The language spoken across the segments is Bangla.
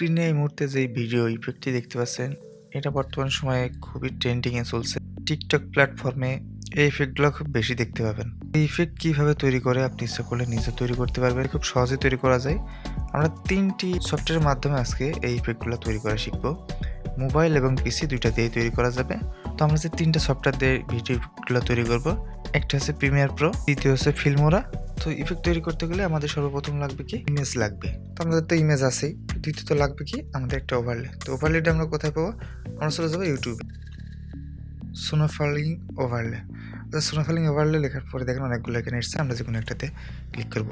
স্ক্রিনে এই মুহূর্তে যে ভিডিও ইফেক্টটি দেখতে পাচ্ছেন, এটা বর্তমান সময়ে খুবই ট্রেন্ডিংয়ে চলছে। টিকটক প্ল্যাটফর্মে এই ইফেক্টগুলো খুব বেশি দেখতে পাবেন। এই ইফেক্ট কীভাবে তৈরি করে আপনি ইচ্ছা করলে নিজে তৈরি করতে পারবেন, খুব সহজে তৈরি করা যায়। আমরা তিনটি সফটওয়্যারের মাধ্যমে আজকে এই ইফেক্টগুলো তৈরি করা শিখব। মোবাইল এবং পিসি দুইটা দিয়ে তৈরি করা যাবে। তো আমরা যে তিনটা সফটওয়্যার দিয়ে ভিডিওগুলো তৈরি করব, একটা হচ্ছে প্রিমিয়ার প্রো দ্বিতীয় হচ্ছে ফিল্মোরা তো ইফেক্ট তৈরি করতে গেলে আমাদের সর্বপ্রথম লাগবে কি? ইমেজ লাগবে। তো আমাদের তো ইমেজ আছেই। দ্বিতীয়ত লাগবে কি? আমাদের একটা ওভারলে তো ওভারলেটা আমরা কোথায় পাবো? আমরা চলে যাব ইউটিউবে সোনোফালিং ওভারলে সোনোফালিং ওভারলে লেখার পরে দেখেন অনেকগুলো এখানে এসছে। আমরা যে কোনো একটাতে ক্লিক করব।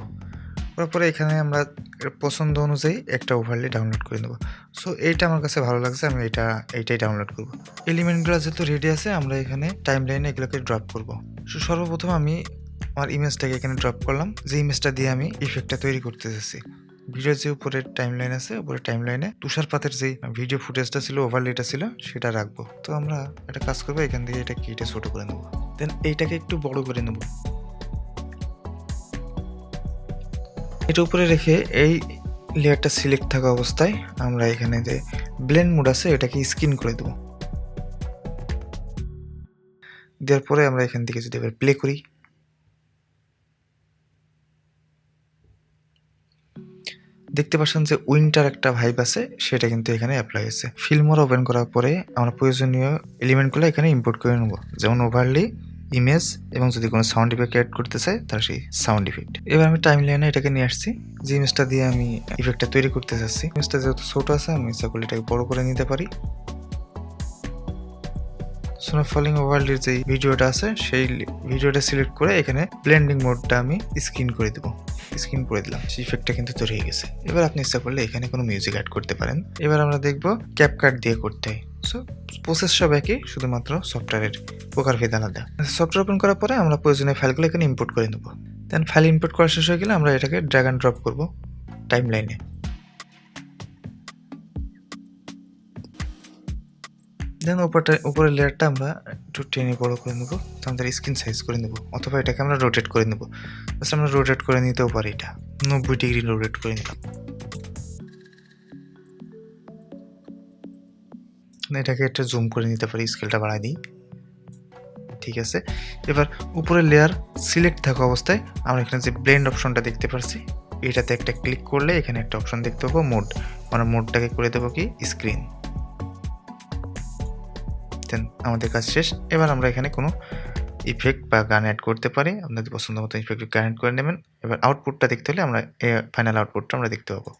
করার পরে এখানে আমরা পছন্দ অনুযায়ী একটা ওভারলে ডাউনলোড করে নেব। সো এইটা আমার কাছে ভালো লাগছে। আমি এটা এইটাই ডাউনলোড করব। এলিমেন্টগুলো যেহেতু রেডি আছে আমরা এখানে টাইম লাইনে এগুলোকে ড্রপ করব। সো সর্বপ্রথম আমি আমার ইমেজটাকে এখানে ড্রপ করলাম। যে ইমেজটা দিয়ে আমি ইফেক্টটা তৈরি করতে যাচ্ছি ভিডিওর যে উপরে টাইম লাইন আছে উপরে টাইম লাইনে তুষারপাতের যে ভিডিও ফুটেজটা ছিল ওভারলেটা ছিল, সেটা রাখব। তো আমরা একটা কাজ করব, এখান থেকে এটা কেটে ছোট করে নেব। দেন এইটাকে একটু বড় করে নেব। এটা উপরে রেখে এই লেয়ারটা সিলেক্ট থাকা অবস্থায় আমরা এখানে যে ব্লেন্ড মোড আছে, এটাকে স্ক্রিন করে দেবো। দেওয়ার পরে আমরা এখান থেকে যদি এবার প্লে করি দেখতে পাচ্ছেন যে উইন্টার একটা ভাইব আছে, সেটা কিন্তু এখানে অ্যাপ্লাই হয়েছে ফিল্মর ওপেন করার পরে আমরা প্রয়োজনীয় এলিমেন্টগুলো এখানে ইম্পোর্ট করে নেব। যেমন ওভারলি ইমেজ এবং যদি কোনো সাউন্ড ইফেক্ট অ্যাড করতে চাই তার সেই সাউন্ড ইফেক্ট এবার আমি টাইম লাইনে এটাকে নিয়ে আসছি। যে ইমেজটা দিয়ে আমি ইফেক্টটা তৈরি করতে চাচ্ছি। ইমেজটা যেহেতু ছোট আছে, আমি সকলে এটাকে বড় করে নিতে পারি। ফলিং ওভারলির যে ভিডিওটা আছে, সেই ভিডিওটা সিলেক্ট করে এখানে ব্লেন্ডিং মোডটা আমি স্ক্রিন করে দেবো। স্ক্রিন করে দিলাম। সেই ইফেক্টটা কিন্তু তৈরি হয়ে গেছে। এবার আপনি ইচ্ছা করলে এখানে কোনো মিউজিক অ্যাড করতে পারেন। এবার আমরা দেখব ক্যাপকাট দিয়ে করতে হয়। সো প্রসেস সব একই, শুধুমাত্র সফটওয়্যারের প্রকারভেদ আলাদা। সফটওয়্যার ওপেন করার পরে আমরা প্রয়োজনীয় ফাইলগুলো এখানে ইম্পোর্ট করে নেব। দেন ফাইল ইম্পোর্ট করা শেষ হয়ে গেলে আমরা এটাকে ড্র্যাগ অ্যান্ড ড্রপ করব টাইম লাইনে দেন উপরটা উপরের লেয়ারটা আমরা একটু টেনে বড় করে নেব। তো আমাদের স্ক্রিন সাইজ করে নেব, অথবা এটাকে আমরা রোটেট করে নেব। জাস্ট আমরা রোটেট করে নিতেও পারি এটা। নব্বই ডিগ্রি রোটেট করে নিলাম। এটাকে একটা জুম করে নিতে পারি স্কেলটা বাড়াই দিই। ঠিক আছে? এবার উপরের লেয়ার সিলেক্ট থাকা অবস্থায় আমরা এখানে যে ব্লেন্ড অপশনটা দেখতে পাচ্ছি এটাতে একটা ক্লিক করলে এখানে একটা অপশন দেখতে পাবো মোড আমরা মোডটাকে করে দেবো কি? স্ক্রিন দেন আমাদের কাজ শেষ। এবার আমরা এখানে কোনো ইফেক্ট বা গান অ্যাড করতে পারি। আপনাদের পছন্দ মতো ইফেক্ট গান অ্যাড করে নেবেন। এবার আউটপুটটা দেখতে হলে আমরা ফাইনাল আউটপুটটা আমরা দেখতে পাবো।